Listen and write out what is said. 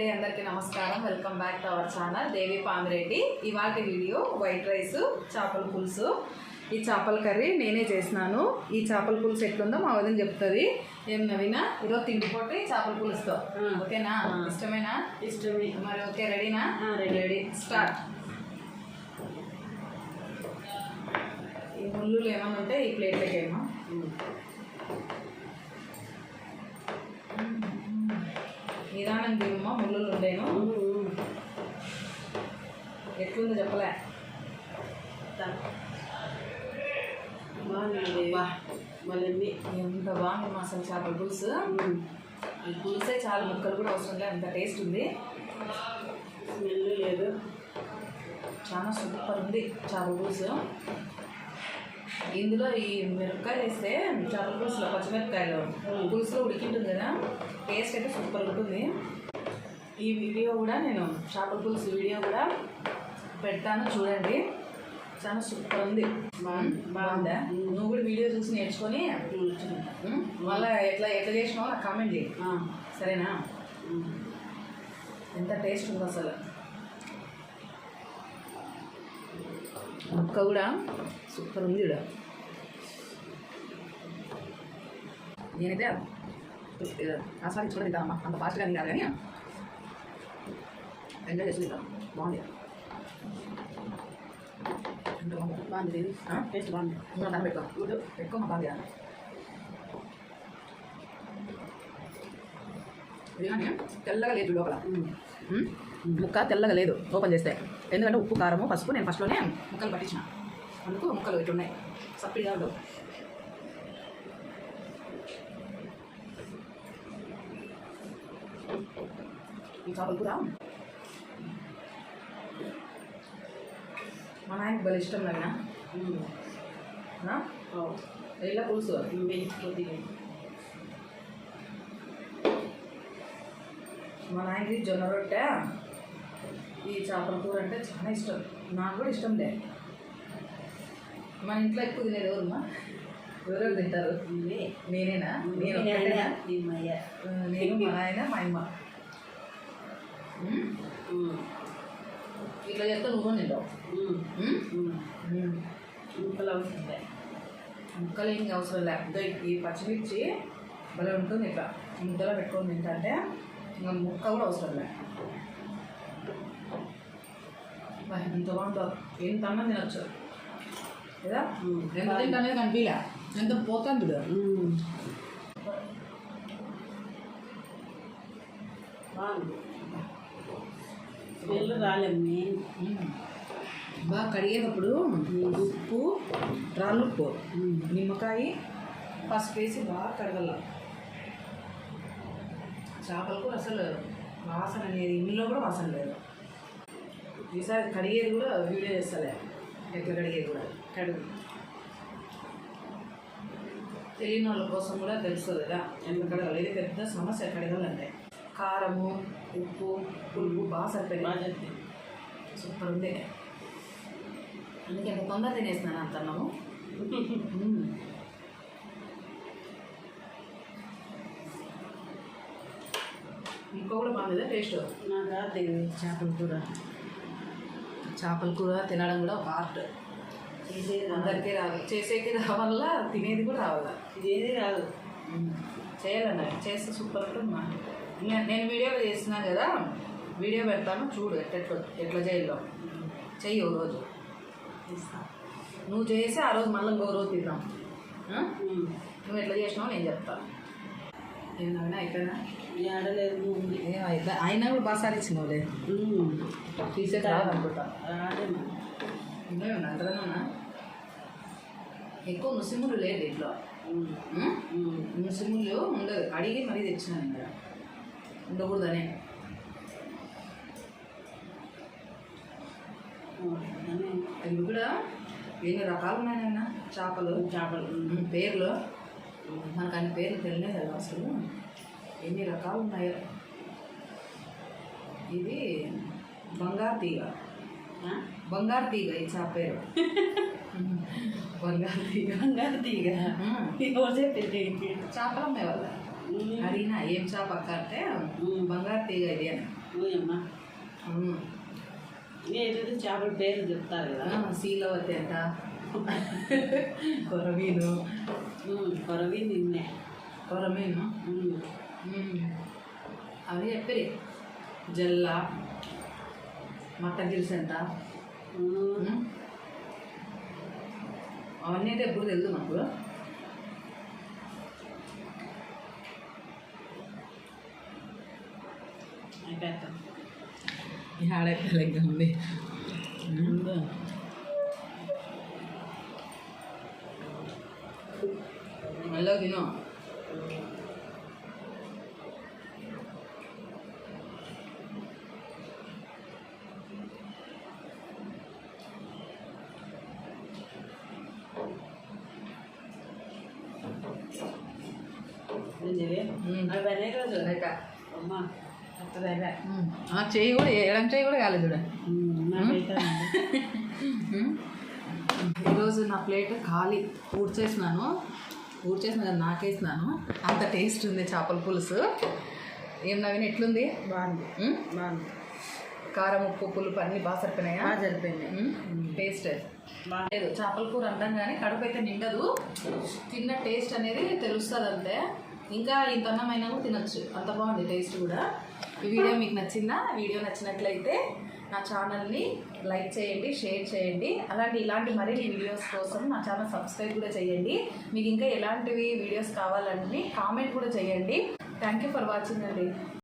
అండి అందరికీ నమస్కారం. Welcome back to our channel Devi Pamireddy ఇవాటి వీడియో వైట్ రైస్ చేపల పులుసు. ఈ చేపల కర్రీ నేనే చేసినాను. ఈ చేపల పులుసు ఎట్లుందో మా వదిన చెప్తుంది. ఏం నవీనా? ఈరోజు తిండిపోతే చేపల పులుసుతో. ఓకేనా. ఇష్టమేనా? ఇష్టమే. మరి ఓకే రెడీనా రెడీ. రెడీ స్టార్ట్ ఈ ముళ్ళు ఏమైనా ఉంటే ఈ ప్లేట్లకి నిదానం దిగుమా ముళ్ళు ఉండేను. ఎట్లుందో చెప్పలే. మళ్ళీ. ఎంత బాగుంది మా అసలు చేపల పులుసు. ఈ పులుసే చాలా ముక్కలు కూడా అవసరం లేదు అంత టేస్ట్ ఉంది. స్మెల్ లేదు. చాలా సూపర్ ఉంది చేపల పులుసు. ఇందులో ఈ మిరపకాయలు వేస్తే చేపల పులుసులో పచ్చిమిరపకాయలు పులుసులో ఉడికింటుంది కదా టేస్ట్ అయితే సూపర్ ఉంటుంది. ఈ వీడియో కూడా నేను చేపల పులుసు వీడియో కూడా పెడతాను చూడండి. చాలా సూపర్ ఉంది. బాగుంది. నువ్వు కూడా వీడియో చూసి నేర్చుకొని మళ్ళీ ఎట్లా ఎట్లా చేసినావో నాకు కామెంట్ చేయి సరేనా? ఎంత టేస్ట్ ఉందో అసలు. ముక్క కూడా సూపర్ ఉంది ఇక్కడ నేనైతే ఆస్వాదించుకోవడం తింటానమ్మా అంత ఫాస్ట్గా తింటాను కానీ ఎంజాయ్ చేసి తింటాను బాగుంది బాగుంది బాగుంది? టేస్ట్ బాగుంది. దాన్ని పెట్టుకో. గుడ్ పెట్టుకో మా బాగా బిర్యానీ తెల్లగా లేదు లోపల? ముక్క తెల్లగా లేదు. ఓపెన్ చేస్తే. ఎందుకంటే ఉప్పు కారము పసుపు నేను ఫస్ట్లోనే ముక్కలు పట్టించిన. అందుకు ముక్కలు ఇట్లున్నాయి సప్పిగా ఉండవు. ఈ చేపలు కూడా మా నాయనకి భలే ఇష్టం నవీనా నా? ఇలా పులుసు. మా నాయనకి జొన్న రొట్టె ఈ చేపల కూర అంటే చాలా ఇష్టం. నాకు కూడా ఇష్టం లే. మన ఇంట్లో ఎక్కువ తినేది ఎవరమ్మా ఎవరెవరు తింటారు? నేనేనా? నేను నేను మా ఆయన మా అమ్మ? ఇట్లా చేస్తే నువ్వు? ఉమ్. ముక్కలు అవుతుంది ముక్కలు ఏం అవసరం లేకపోతే ఈ పచ్చిమిర్చి భలే ఉంటుంది ఇట్లా. ముద్దలో పెట్టుకొని తింటే ఇంకా ముక్క కూడా అవసరం లే. ఎంత బాగుంటుందో ఎంత అన్నం తినొచ్చు. కదా. ఎంత తింటా అనేది కనిపించలే. ఎంత పోతుంది చూడు. బాగుంది. స్మెల్ రాలేమ్మి బాగా కడిగేటప్పుడు ఉప్పు రాళ్ళుప్పు నిమ్మకాయ పసుపు వేసి బాగా కడగల చేపలకు అసలు వాసన అనేది ఇంట్లో కూడా వాసన లేదు. ఈసారి కడిగేది కూడా వీడియో చేస్తలే ఎట్లా కడిగేది కూడా. కడుగు. తెలియని వాళ్ళ కోసం కూడా తెలుస్తుంది కదా ఎంత కడగాలి? ఇది పెద్ద సమస్య కడగాలంటే. కారము ఉప్పు పులుపు బాగా సరిపోయింది సూపర్ ఉంది అందుకే ఎంత తొందర తినేసినాను అంత అన్నము. ఇంకో కూడా బాగుంది టేస్ట్? నాకు రాదు చేపల కూర. చేపల కూర తినడం కూడా ఒక ఆర్ట్. అందరికీ రాదు. చేసేకి రావాలా తినేది కూడా రావాలా? ఇదేది రాదు. చేయాలన్న చేస్తే సూపర్ ఉంటుంది మా. నేను నేను వీడియోలో చేస్తున్నాను కదా వీడియో పెడతాను చూడు ఎట్లా ఎట్లా చేయాలో. చెయ్యి ఓ రోజు. నువ్వు చేసి ఆ రోజు మళ్ళీ ఇంకో రోజు తిద్దాం? నువ్వు ఎట్లా చేసినావు నేను చెప్తాను ఏమైనా అయిపోయినా ఏమైతే అయినా కూడా బాగా సాధించినావులే తీసే రాదు అనుకుంటా. రాదేమో ఇంకేమన్నా అంతగానే ఎక్కువ ముస్లిములు లేదు ఇంట్లో ముస్లిములు ఉండదు. అడిగి మరీ తెచ్చినాను ఇక్కడ ఉండకూడదనే ఇవి కూడా ఎన్ని రకాలు ఉన్నాయన్న చేపలు చేపలు. ఉమ్, పేర్లు. మనకు అన్ని పేర్లు తెలియలేదు కదా అసలు. ఎన్ని రకాలు ఉన్నాయో ఇది బంగారు తీగ. బంగారు తీగ ఈ చేప పేరు. బంగారు తీగ. బంగారు తీగ. ఉమ్. ఎవరు చెప్పింది? చేపలు అమ్మే వాళ్ళ. అడిగినా ఏం చేప అక్క అంటే. బంగారు తీగ ఇది అని. ఏదైతే చేపల పేరు చెప్తారు కదా. శీలవతి అంట. కొరమీను. కొరవి నిన్నే. కొరమీను. అవి చెప్పిరి. జల్ల మట్ట గిల్స్ అంట. అవన్నీ ఎప్పుడు తెలుసు నాకు అయిపోతాం ఆడైతే లెక్క ఉంది మళ్ళీ చెయ్యి కూడా ఎడం చెయ్యి కూడా కాలేదు ఈరోజు నా ప్లేట్ ఖాళీ ఊడ్చేసినాను ఊడ్చేసిన కదా నాకేసినాను అంత టేస్ట్ ఉంది చేపల పులుసు. ఏం నవీన్ ఎట్లుంది? బాగుంది? బాగుంది. కారం ఉప్పు పులుపు అన్నీ బాగా సరిపోయినాయా? బాగా జరిపోయింది టేస్ట్. లేదు చేపల కూర అంటాం కానీ కడుపు అయితే నిండదు. తిన్న టేస్ట్ అనేది తెలుస్తుంది అంతే ఇంకా ఇంత అన్నమైనా కూడా తినొచ్చు. అంత బాగుంది టేస్ట్ కూడా. ఈ వీడియో మీకు నచ్చిందా? వీడియో నచ్చినట్లయితే నా ఛానల్ని లైక్ చేయండి షేర్ చేయండి. అలాంటి ఇలాంటి మరిన్ని వీడియోస్ కోసం నా ఛానల్ సబ్స్క్రైబ్ కూడా చేయండి. మీకు ఇంకా ఎలాంటివి వీడియోస్ కావాలంటే కామెంట్ కూడా చేయండి. థ్యాంక్ యూ ఫర్ వాచింగ్ అండి.